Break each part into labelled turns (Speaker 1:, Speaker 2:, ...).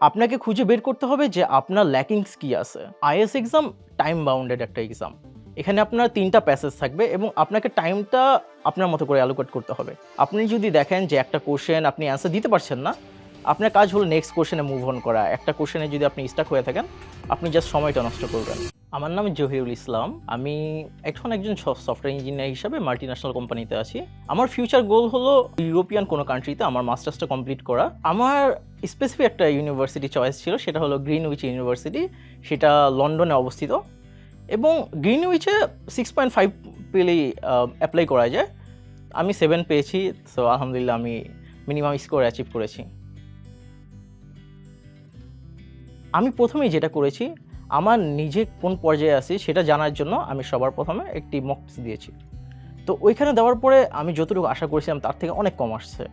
Speaker 1: আপনাকে খুঁজে বের করতে হবে যে আপনার ল্যাকিংস কী আছে। আইএস এক্সাম টাইম বাউন্ডেড একটা এক্সাম এখানে আপনার তিনটা প্যাসেজ থাকবে এবং আপনাকে টাইমটা আপনার মতো করে অ্যালোকেট করতে হবে। আপনি যদি দেখেন যে একটা কোশ্চেন আপনি অ্যান্সার দিতে পারছেন না, আপনার কাজ হলো নেক্সট কোশ্চেনে মুভ অন করা। একটা কোশ্চেনে যদি আপনি স্টাক হয়ে থাকেন, আপনি জাস্ট সময়টা নষ্ট করবেন। আমার নাম জহিরুল ইসলাম। আমি এখন একজন সফটওয়্যার ইঞ্জিনিয়ার হিসাবে মাল্টি ন্যাশনাল কোম্পানিতে আছি। আমার ফিউচার গোল হলো ইউরোপিয়ান কোনো কান্ট্রিতে আমার মাস্টার্সটা কমপ্লিট করা। আমার স্পেসিফিক একটা ইউনিভার্সিটি চয়েস ছিল, সেটা হলো গ্রিন উইচ ইউনিভার্সিটি সেটা লন্ডনে অবস্থিত। এবং গ্রিন উইচে সিক্স পয়েন্ট ফাইভ পেলেই অ্যাপ্লাই করা যায়। আমি সেভেন পেয়েছি সো আলহামদুলিল্লাহ আমি মিনিমাম স্কোর অ্যাচিভ করেছি। আমি প্রথমেই যেটা করেছি আমার নিজে কোন পর্যায়ে আছি সেটা জানার জন্য আমি সবার প্রথমে একটি মক দিয়েছি। তো ওইখানে দেওয়ার পরে আমি যতটুকু আশা করেছিলাম তার থেকে অনেক কম আসছে।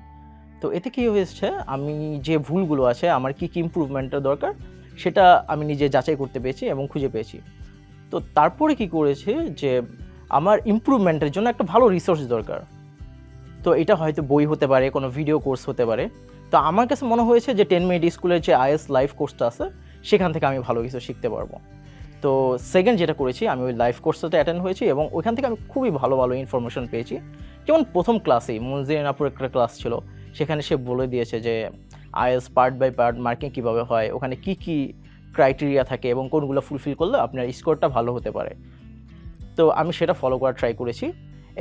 Speaker 1: তো এতে কী হয়েছে, আমি যে ভুলগুলো আছে, আমার কী কী ইম্প্রুভমেন্টের দরকার, সেটা আমি নিজে যাচাই করতে পেরেছি এবং খুঁজে পেয়েছি। তো তারপরে কি করেছি যে আমার ইমপ্রুভমেন্টের জন্য একটা ভালো রিসোর্স দরকার। তো এটা হয়তো বই হতে পারে, কোনো ভিডিও কোর্স হতে পারে। তো আমার কাছে মনে হয়েছে যে টেন মিনিট স্কুলের যে আইএস লাইভ কোর্সটা আছে সেখান থেকে আমি ভালো কিছু শিখতে পারব। তো সেকেন্ড যেটা করেছি, আমি ওই লাইভ কোর্সটাতে অ্যাটেন্ড হয়েছি এবং ওইখান থেকে আমি খুবই ভালো ভালো ইনফরমেশন পেয়েছি। যেমন প্রথম ক্লাসেই মুজিনাপুর একটা ক্লাস ছিল, সেখানে সে বলে দিয়েছে যে আইএস পার্ট বাই পার্ট মার্কিং কীভাবে হয়, ওখানে কি কি ক্রাইটেরিয়া থাকে এবং কোনগুলো ফুলফিল করলে আপনার স্কোরটা ভালো হতে পারে। তো আমি সেটা ফলো করার ট্রাই করেছি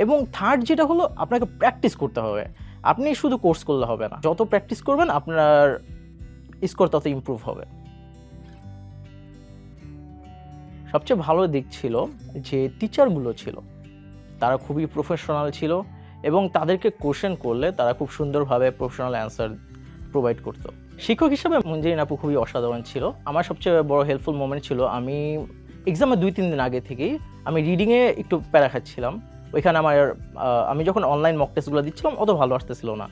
Speaker 1: এবং থার্ড যেটা হলো, আপনাকে প্র্যাকটিস করতে হবে। আপনি শুধু কোর্স করলে হবে না, যত প্র্যাকটিস করবেন আপনার স্কোর তত ইমপ্রুভ হবে। সবচেয়ে ভালো দিক ছিল যে টিচারগুলো ছিল, তারা খুবই প্রফেশনাল ছিল এবং তাদেরকে কোশ্চেন করলে তারা খুব সুন্দরভাবে প্রফেশনাল অ্যান্সার প্রোভাইড করতো। শিক্ষক হিসেবে মঞ্জিরিন আপু খুবই অসাধারণ ছিল। আমার সবচেয়ে বড় হেল্পফুল মোমেন্ট ছিল আমি এক্সামের দুই তিন দিন আগে থেকেই আমি রিডিংয়ে একটু প্যারা খাচ্ছিলাম। ওইখানে আমার আমি যখন অনলাইন মক টেস্টগুলো দিচ্ছিলাম অত ভালো আসতেছিল না।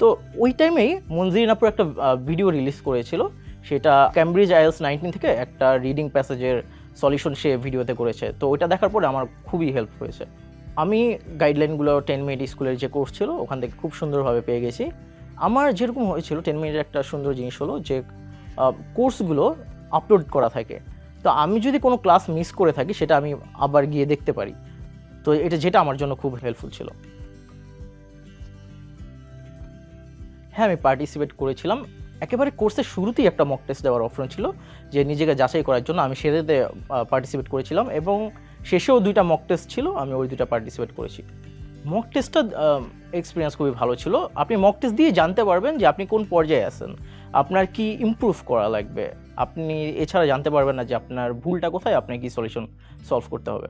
Speaker 1: তো ওই টাইমেই মঞ্জিরিন আপুর একটা ভিডিও রিলিজ করেছিল। সেটা ক্যামব্রিজ আইএলস নাইনটিন থেকে একটা রিডিং প্যাসেজের সলিউশন সে ভিডিওতে করেছে। তো ওইটা দেখার পরে আমার খুবই হেল্প হয়েছে। আমি গাইডলাইনগুলো টেন মিনিট স্কুলের যে কোর্স ছিল, ওখান থেকে খুব সুন্দরভাবে পেয়ে গেছি। আমার যেরকম হয়েছিল টেন মিনিটের একটা সুন্দর জিনিস হলো যে কোর্সগুলো আপলোড করা থাকে। তো আমি যদি কোনো ক্লাস মিস করে থাকি, সেটা আমি আবার গিয়ে দেখতে পারি। তো এটা যেটা আমার জন্য খুব হেল্পফুল ছিল। হ্যাঁ আমি পার্টিসিপেট করেছিলাম। একেবারে কোর্সের শুরুতেই একটা মক টেস্ট দেওয়ার অপশন ছিল, যে নিজেকে যাচাই করার জন্য আমি সেটাতে পার্টিসিপেট করেছিলাম এবং শেষেও দুইটা মক টেস্ট ছিল, আমি ওই দুইটা পার্টিসিপেট করেছি। মক টেস্টটা এক্সপিরিয়েন্স খুবই ভালো ছিল। আপনি মক টেস্ট দিয়ে জানতে পারবেন যে আপনি কোন পর্যায়ে আছেন, আপনার কি ইমপ্রুভ করা লাগবে। আপনি এছাড়া জানতে পারবেন না যে আপনার ভুলটা কোথায়, আপনার কি সলিউশন সলভ করতে হবে।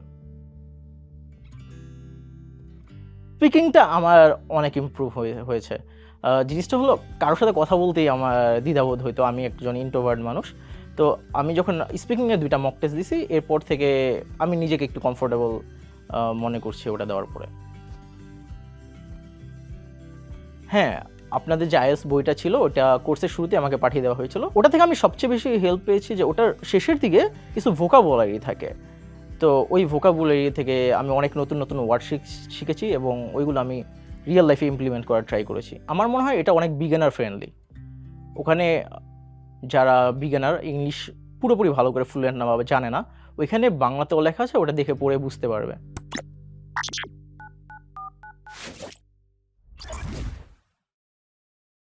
Speaker 1: স্পিকিংটা আমার অনেক ইমপ্রুভ হয়েছে। জিনিসটা হলো, কারোর সাথে কথা বলতেই আমার দ্বিধাবোধ হইতো, আমি একজন ইন্ট্রোভার্ট মানুষ। তো আমি যখন স্পিকিংয়ে দুইটা মক টেস্ট দিছি, এরপর থেকে আমি নিজেকে একটু কমফোর্টেবল মনে করছি ওটা দেওয়ার পরে। হ্যাঁ আপনাদের যে আইএস বইটা ছিল, ওটা কোর্সের শুরুতে আমাকে পাঠিয়ে দেওয়া হয়েছিল। ওটা থেকে আমি সবচেয়ে বেশি হেল্প পেয়েছি যে, ওটার শেষের দিকে কিছু ভোকাবুলারি থাকে। তো ওই ভোকাবুলারি থেকে আমি অনেক নতুন নতুন ওয়ার্ড শিখেছি এবং ওইগুলো আমি রিয়েল লাইফে ইমপ্লিমেন্ট করার ট্রাই করেছি। আমার মনে হয় এটা অনেক বিজ্ঞানার ফ্রেন্ডলি ওখানে যারা বিজ্ঞানার ইংলিশ পুরোপুরি ভালো করে ফ্লুয়েন্ট না বা জানে না, ওইখানে বাংলাতেও লেখা আছে, ওটা দেখে পড়ে বুঝতে পারবে।